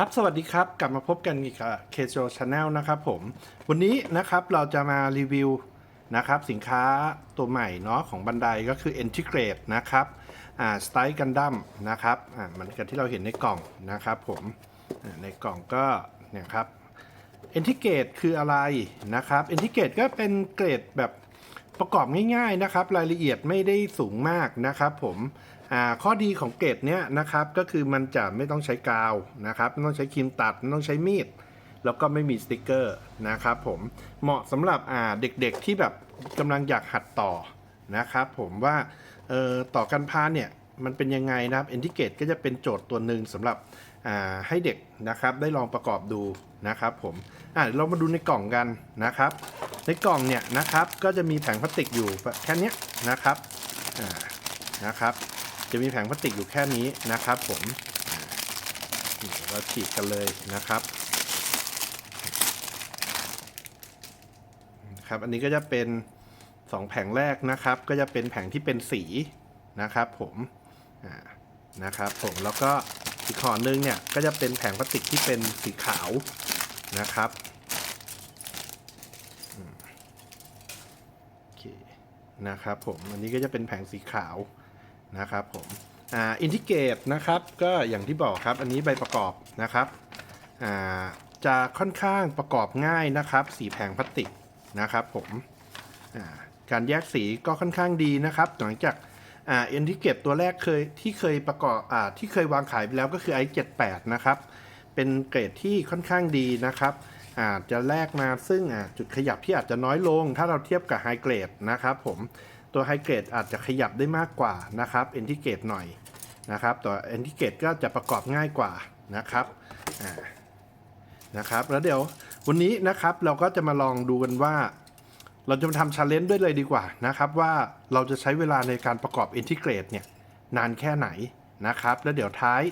ครับ สวัสดีครับ กลับมาพบกันอีกกับเคโจชาแนลนะครับผม วันนี้นะครับเราจะมารีวิวนะครับสินค้าตัวใหม่เนาะของบันไดก็คือ Integrate นะครับอ่าสไตล์กันดั้มนะครับอ่าเหมือนกับที่เราเห็นในกล่องนะครับผมในกล่องก็เนี่ยครับ Integrate คืออะไรนะครับ Integrate ก็เป็นเกรดแบบ ประกอบง่ายๆนะครับ รายละเอียดไม่ได้สูงมากนะครับ ผมข้อดีของเกรดเนี้ยนะครับก็คือมันจะไม่ต้องใช้กาวนะครับไม่ต้องใช้ครีมตัดไม่ต้องใช้มีดแล้วก็ไม่มีสติกเกอร์นะครับผมเหมาะสำหรับเด็กๆที่แบบกำลังอยากหัดต่อนะครับ ผมว่าต่อกันพานเนี่ย มันเป็นยังไงนะครับ e n t i g a t e ก็จะเป็นโจทย์ตัวหนึ่งสำหรับให้เด็กนะครับได้ลองประกอบดูนะครับผมอะเดี๋ยวเรามาดูในกล่องกันนะครับ ในกล่องเนี่ยนะครับก็จะมีแผงพลาสติกอยู่แค่นี้นะครับอ่านะครับ จะมีแผงพลาสติกอยู่แค่นี้นะครับผมเราฉีกกันเลยนะครับครับ อันนี้ก็จะเป็น 2 แผงแรกนะครับ ก็จะเป็นแผงที่เป็นสีนะครับผม นะครับผมแล้วก็อีกขอนึงเนี่ยก็จะเป็นแผงพลาสติกที่เป็นสีขาวนะครับโอเคนะครับผมอันนี้ก็จะเป็นแผงสีขาวนะครับผมอ่าอินทิเกตนะครับก็อย่างที่บอกครับอันนี้ใบประกอบนะครับอ่าจะค่อนข้างประกอบง่ายนะครับ สีแผงพลาสติกนะครับผมการแยกสีก็ค่อนข้างดีนะครับหลังจาก อ่าเอ็นที่เก็บตัวแรกเคยที่เคยประกอบอ่าที่เคยวางขายไปแล้วก็คือ i78 นะครับ เป็นเกรดที่ค่อนข้างดีนะครับอาจจะแลกมาซึ่งจุดขยับที่อาจจะน้อยลง ถ้าเราเทียบกับไฮเกรดนะครับผมตัวไฮเกรดอาจจะขยับได้มากกว่านะครับเอนที่เกตหน่อยนะครับตัวเอนที่เกตก็จะประกอบง่ายกว่านะครับนะครับ แล้วเดี๋ยววันนี้นะครับเราก็จะมาลองดูกันว่า เราจะมาทำชาเลนจ์ด้วยเลยดีกว่านะครับว่าเราจะใช้เวลาในการประกอบอินทิเกรตเนี่ยนานแค่ไหนนะครับ แล้วเดี๋ยวท้าย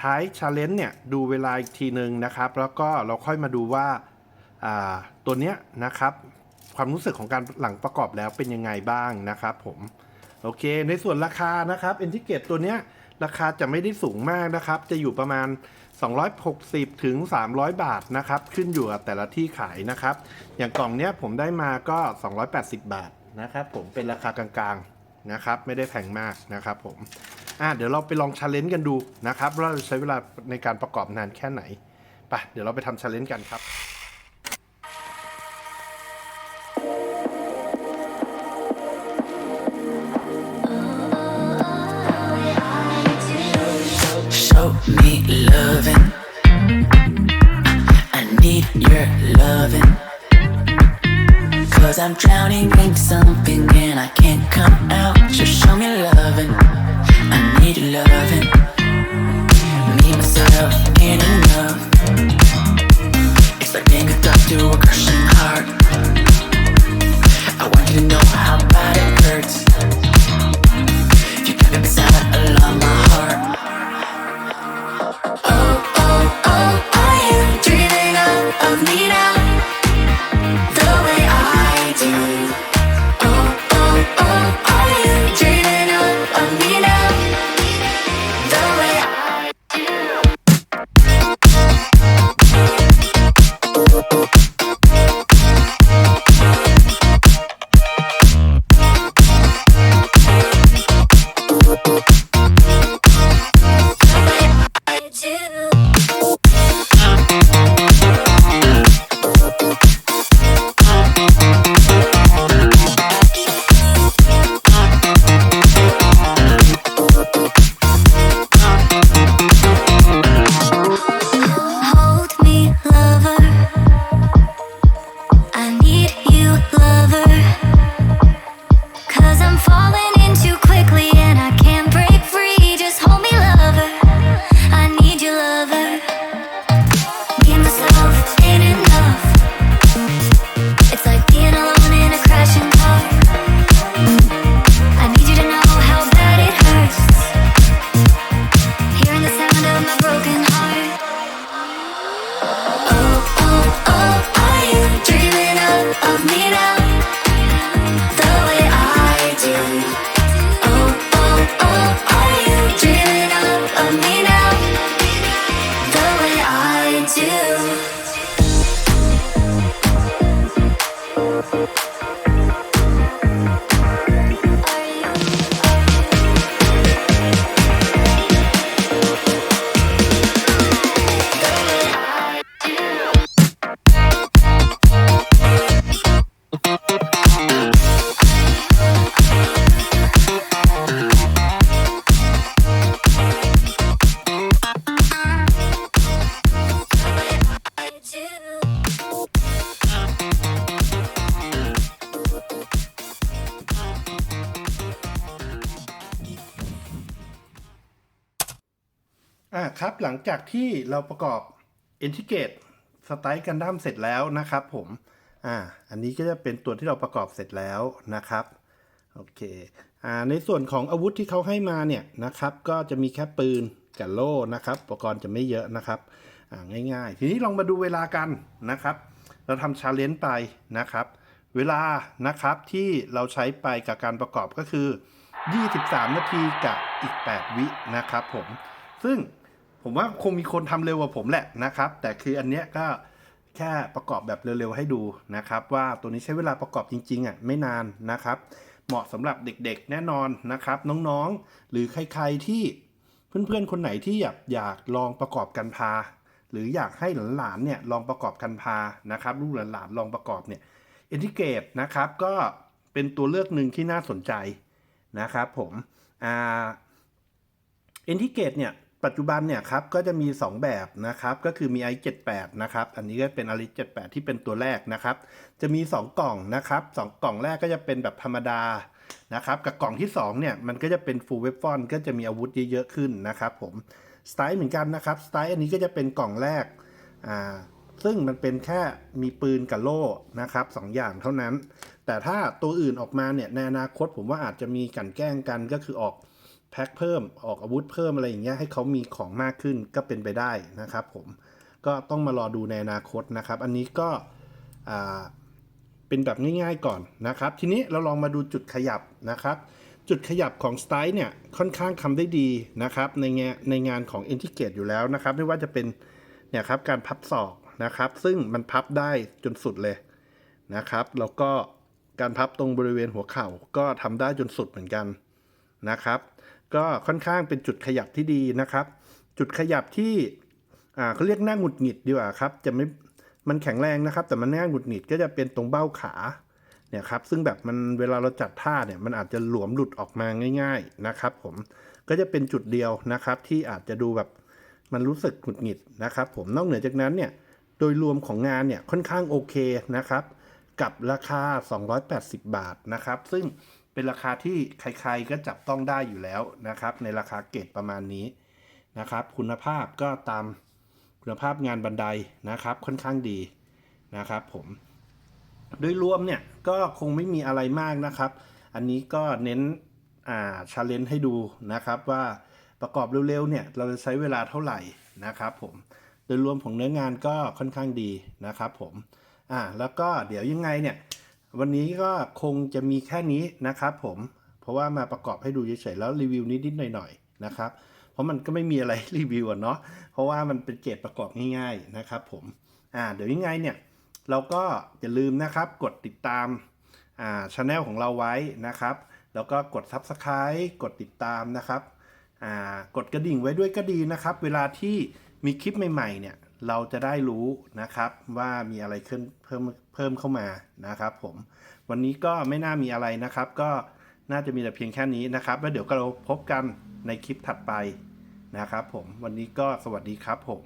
ท้ายชาเลนจ์เนี่ยดูเวลาอีกทีหนึ่งนะครับ แล้วก็เราค่อยมาดูว่าาตัวเนี้ยนะครับความรู้สึกของการหลังประกอบแล้วเป็นยังไงบ้างนะครับผมโอเค ในส่วนราคานะครับอินทิเกรตตัวเนี้ยราคาจะไม่ได้สูงมากนะครับ จะอยู่ประมาณ 260 ถึง 300 บาทนะครับ ขึ้นอยู่กับแต่ละที่ขายนะครับ อย่างกล่องเนี้ยผมได้มาก็ 280 บาทนะครับผมเป็นราคากลางๆนะครับ ไม่ได้แพงมากนะครับผมอะเดี๋ยวเราไปลองชาเลนจ์กันดูนะครับว่าเราใช้เวลาในการประกอบนานแค่ไหนไปเดี๋ยวเราไปทำชาเลนจ์กันครับ Me loving. I need your loving. Cause I'm drowning in something and I can't come out. Just show me loving. I need your loving. Myself, enough. It's like being a a crushing heart. I want you to know how bad it หลังจากที่เราประกอบ Integrate สไตล์กันดั้มเสร็จแล้วนะครับผม อ่า อันนี้ก็จะเป็นตัวที่เราประกอบเสร็จแล้วนะครับ โอเค อ่า ในส่วนของอาวุธที่เขาให้มาเนี่ยนะครับ ก็จะมีแค่ปืนกับโล่นะครับ อุปกรณ์จะไม่เยอะนะครับ อ่า ง่าย ๆ ทีนี้ลองมาดูเวลากันนะครับ เราทำชาเลนจ์ไปนะครับ เวลานะครับที่เราใช้ไปกับการประกอบก็คือ 23 นาทีกับอีก 8 วินะครับผม ซึ่ง ผมว่าคงมีคนทำเร็วกว่าผมแหละนะครับ แต่คืออันเนี้ยก็แค่ประกอบแบบเร็วๆให้ดูนะครับ ว่าตัวนี้ใช้เวลาประกอบจริงๆอะไม่นานนะครับ เหมาะสำหรับเด็กๆ แน่นอนนะครับ น้องๆ หรือใครๆที่เพื่อนๆ คนไหนที่อยากอยากลองประกอบกันพา หรืออยากให้หลานๆเนี่ยลองประกอบกันพานะครับลูกหลานๆลองประกอบเนี่ยอินทิเกรตนะครับก็เป็นตัวเลือกหนึ่งที่น่าสนใจนะครับผมอ่าอินทิเกตเนี่ย ปัจจุบันเนี่ยครับก็จะมี 2 แบบนะครับก็คือมี i 78 นะครับอันนี้ก็เป็น i 78 ที่เป็นตัวแรกนะครับ จะมี 2 กล่องนะครับสองกล่องแรกก็จะเป็นแบบธรรมดานะครับกับกล่องที่2เนี่ยมันก็จะเป็น full weapon ก็จะมีอาวุธเยอะๆขึ้นนะครับผมสไตล์เหมือนกันนะครับสไตล์อันนี้ก็จะเป็นกล่องแรกอ่าซึ่งมันเป็นแค่มีปืนกับโล่นะครับสองอย่างเท่านั้น แต่ถ้าตัวอื่นออกมาเนี่ยในอนาคตผมว่าอาจจะมีกันแกล้งกันก็คือออก แพ็คเพิ่มออกอาวุธเพิ่มอะไรอย่างเงี้ยให้เขามีของมากขึ้นก็เป็นไปได้นะครับผมก็ต้องมารอดูในอนาคตนะครับ อันนี้ก็เป็นแบบง่ายๆก่อนนะครับ ทีนี้เราลองมาดูจุดขยับนะครับ จุดขยับของสไตล์เนี่ยค่อนข้างทำได้ดีนะครับ ในงานในงานของ i n t e g r a t e อยู่แล้วนะครับ ไม่ว่าจะเป็นเนี่ยครับการพับศอกนะครับ ซึ่งมันพับได้จนสุดเลยนะครับ แล้วก็การพับตรงบริเวณหัวเข่าก็ทำได้จนสุดเหมือนกันนะครับ ก็ค่อนข้างเป็นจุดขยับที่ดีนะครับ จุดขยับที่อ่าเขาเรียกหน้าหงุดหงิดดีกว่าครับ จะไม่มันแข็งแรงนะครับ แต่มันหน้าหงุดหงิดก็จะเป็นตรงเบ้าขาเนี่ยครับซึ่งแบบมันเวลาเราจัดท่าเนี่ยมันอาจจะหลวมหลุดออกมาง่าย ๆนะครับ ผมก็จะเป็นจุดเดียวนะครับ ที่อาจจะดูแบบมันรู้สึกหงุดหงิดนะครับ ผมนอกเหนือจากนั้นเนี่ยโดยรวมของงานเนี่ยค่อนข้างโอเคนะครับ กับราคา 280 บาทนะครับ ซึ่ง เป็นราคาที่ใครๆก็จับต้องได้อยู่แล้วนะครับ ในราคาเกรดประมาณนี้นะครับ คุณภาพก็ตามคุณภาพงานบันไดนะครับค่อนข้างดีนะครับ ผมโดยรวมเนี่ยก็คงไม่มีอะไรมากนะครับ อันนี้ก็เน้นอ่าชาเลนจ์ให้ดูนะครับว่าประกอบเร็วๆเนี่ยเราจะใช้เวลาเท่าไหร่นะครับ ผมโดยรวมของเนื้องานก็ค่อนข้างดีนะครับ ผมอ่าแล้วก็เดี๋ยวยังไงเนี่ย วันนี้ก็คงจะมีแค่นี้นะครับผม เพราะว่ามาประกอบให้ดูเฉยๆแล้วรีวิวนิดๆหน่อยๆนะครับ เพราะมันก็ไม่มีอะไรรีวิวเนาะ เพราะว่ามันเป็นเกรดประกอบง่ายๆนะครับผม อ่า เดี๋ยวยังไงเนี่ย เราก็อย่าลืมนะครับ กดติดตาม อ่าช anel ของเราไว้นะครับ แล้วก็กด Subscribe กดติดตามนะครับ อ่า กดกระดิ่งไว้ด้วยก็ดีนะครับ เวลาที่มีคลิปใหม่ๆเนี่ย เราจะได้รู้นะครับว่ามีอะไรขึ้นเพิ่มเพิ่มเข้ามานะครับ ผมวันนี้ก็ไม่น่ามีอะไรนะครับ ก็น่าจะมีแต่เพียงแค่นี้นะครับ แล้วเดี๋ยวก็เราพบกันในคลิปถัดไปนะครับ ผมวันนี้ก็สวัสดีครับผม